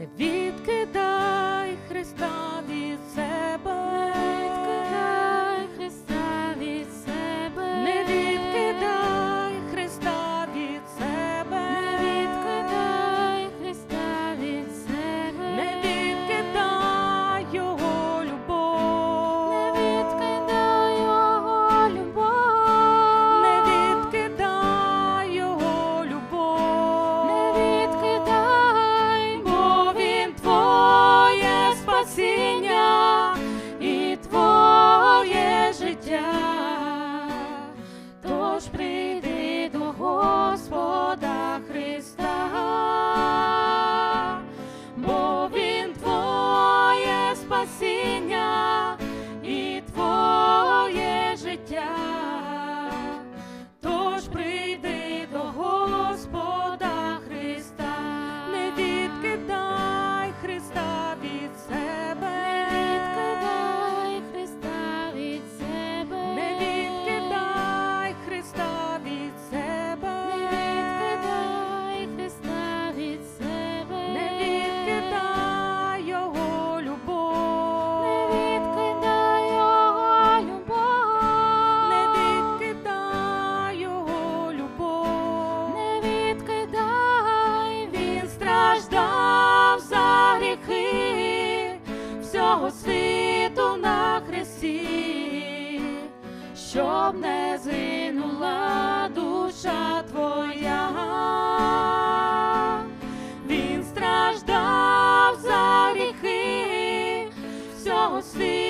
не відкидай Христа. Senhor. усього світу на хресті, щоб не згинула душа твоя, він страждав за гріхи всього світу.